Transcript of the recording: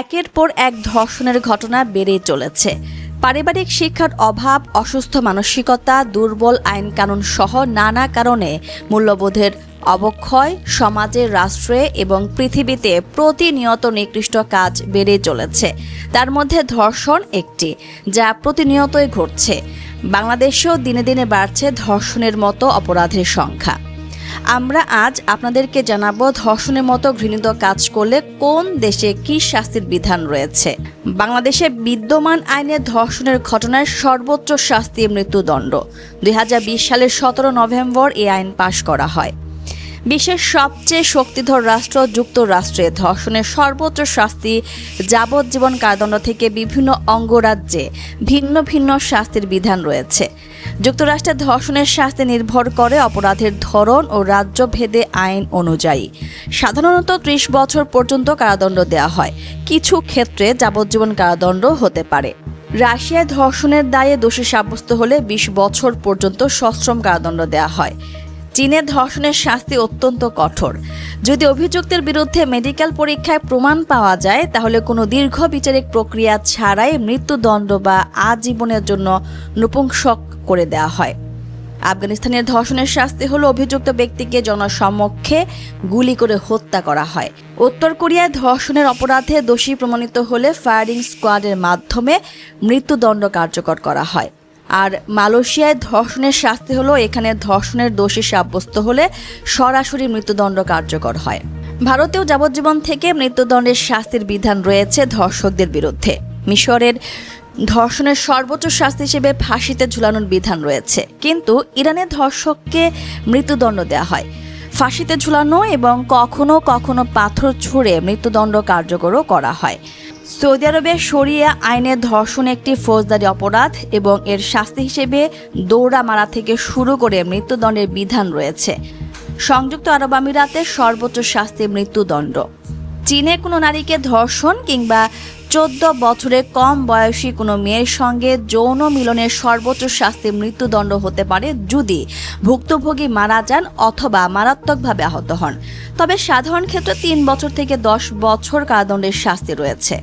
একের পর এক ধর্ষণের ঘটনা বেড়েই চলেছে। পারিবারিক শিক্ষার অভাব, অসুস্থ মানসিকতা, দুর্বল আইন কানুন সহ নানা কারণে মূল্যবোধের অবক্ষয় সমাজে, রাষ্ট্রে এবং পৃথিবীতে প্রতিনিয়ত নিকৃষ্ট কাজ বেড়ে চলেছে। তার মধ্যে ধর্ষণ একটি, যা প্রতিনিয়তই ঘটছে। বাংলাদেশেও দিনে দিনে বাড়ছে ধর্ষণের মতো অপরাধের সংখ্যা। আমরা আজ আপনাদেরকে জানাব ধর্ষণের মতো ঘৃণিত কাজ করলে কোন দেশে কি শাস্তির বিধান রয়েছে? বাংলাদেশে বিদ্যমান আইনে ধর্ষণের ঘটনায় সর্বোচ্চ শাস্তি মৃত্যুদণ্ড। দু হাজার বিশ সালের সতেরো নভেম্বর এই আইন পাশ করা হয়। বিশ্বের সবচেয়ে শক্তিধর রাষ্ট্র যুক্তরাষ্ট্রে। ধর্ষণের সর্বোচ্চ শাস্তি যাবজ্জীবন কারাদণ্ড থেকে বিভিন্ন অঙ্গরাজ্যে ভিন্ন ভিন্ন শাস্তির বিধান রয়েছে। যুক্তরাষ্ট্রে ধর্ষণের শাস্তি নির্ভর করে অপরাধের ধরন ও রাজ্যভেদে আইন অনুযায়ী। সাধারণত ত্রিশ বছর পর্যন্ত কারাদণ্ড দেওয়া হয়। কিছু ক্ষেত্রে যাবজ্জীবন কারাদণ্ড হতে পারে। রাশিয়ায় ধর্ষণের দায়ে দোষী সাব্যস্ত হলে বিশ বছর পর্যন্ত সশ্রম কারাদণ্ড দেওয়া হয়। চীনে ধর্ষণের শাস্তি অত্যন্ত কঠোর। যদি অভিযুক্তের বিরুদ্ধে মেডিকেল পরীক্ষায় প্রমাণ পাওয়া যায়, তাহলে কোনো দীর্ঘ বিচারিক প্রক্রিয়া ছাড়াই মৃত্যুদণ্ড বা আজীবনের জন্য নপুংসক করে দেওয়া হয়। আফগানিস্তানের ধর্ষণের শাস্তি হলো অভিযুক্ত ব্যক্তিকে জনসমক্ষে গুলি করে হত্যা করা হয়। উত্তর কোরিয়ায় ধর্ষণের অপরাধে দোষী প্রমাণিত হলে ফায়ারিং স্কোয়াডের মাধ্যমে মৃত্যুদণ্ড কার্যকর করা হয়। আর মালয়েশিয়ায় ধর্ষণের শাস্তি হলো এখানে ধর্ষণের দোষী সাব্যস্ত হলে সরাসরি মৃত্যুদণ্ড কার্যকর হয়। ভারতেও যাবজ্জীবন থেকে মৃত্যুদণ্ডের শাস্তির বিধান রয়েছে ধর্ষকদের বিরুদ্ধে। মিশরের ধর্ষণের সর্বোচ্চ শাস্তি হিসেবে ফাঁসিতে ঝুলানোর বিধান রয়েছে। কিন্তু ইরানে ধর্ষককে মৃত্যুদণ্ড দেওয়া হয়। ফাঁসিতে ঝুলানো এবং কখনো কখনো পাথর ছুঁড়ে মৃত্যুদণ্ড কার্যকরও করা হয়। সৌদি আরবে শরিয়া আইনে ধর্ষণ একটি ফৌজদারি অপরাধ এবং এর শাস্তি হিসেবে দৌড়া মারা থেকে শুরু করে মৃত্যুদণ্ডের বিধান রয়েছে। সংযুক্ত আরব আমিরাতে সর্বোচ্চ শাস্তি মৃত্যুদণ্ড। চীনে কোনো নারীকে ধর্ষণ কিংবা চোদ্দ বছরে কম বয়সী কোনো মেয়ের সঙ্গে যৌন মিলনের সর্বোচ্চ শাস্তি মৃত্যুদণ্ড হতে পারে যদি ভুক্তভোগী মারা যান অথবা মারাত্মকভাবে আহত হন। তবে সাধারণ ক্ষেত্রে তিন বছর থেকে দশ বছর কারাদণ্ডের শাস্তি রয়েছে।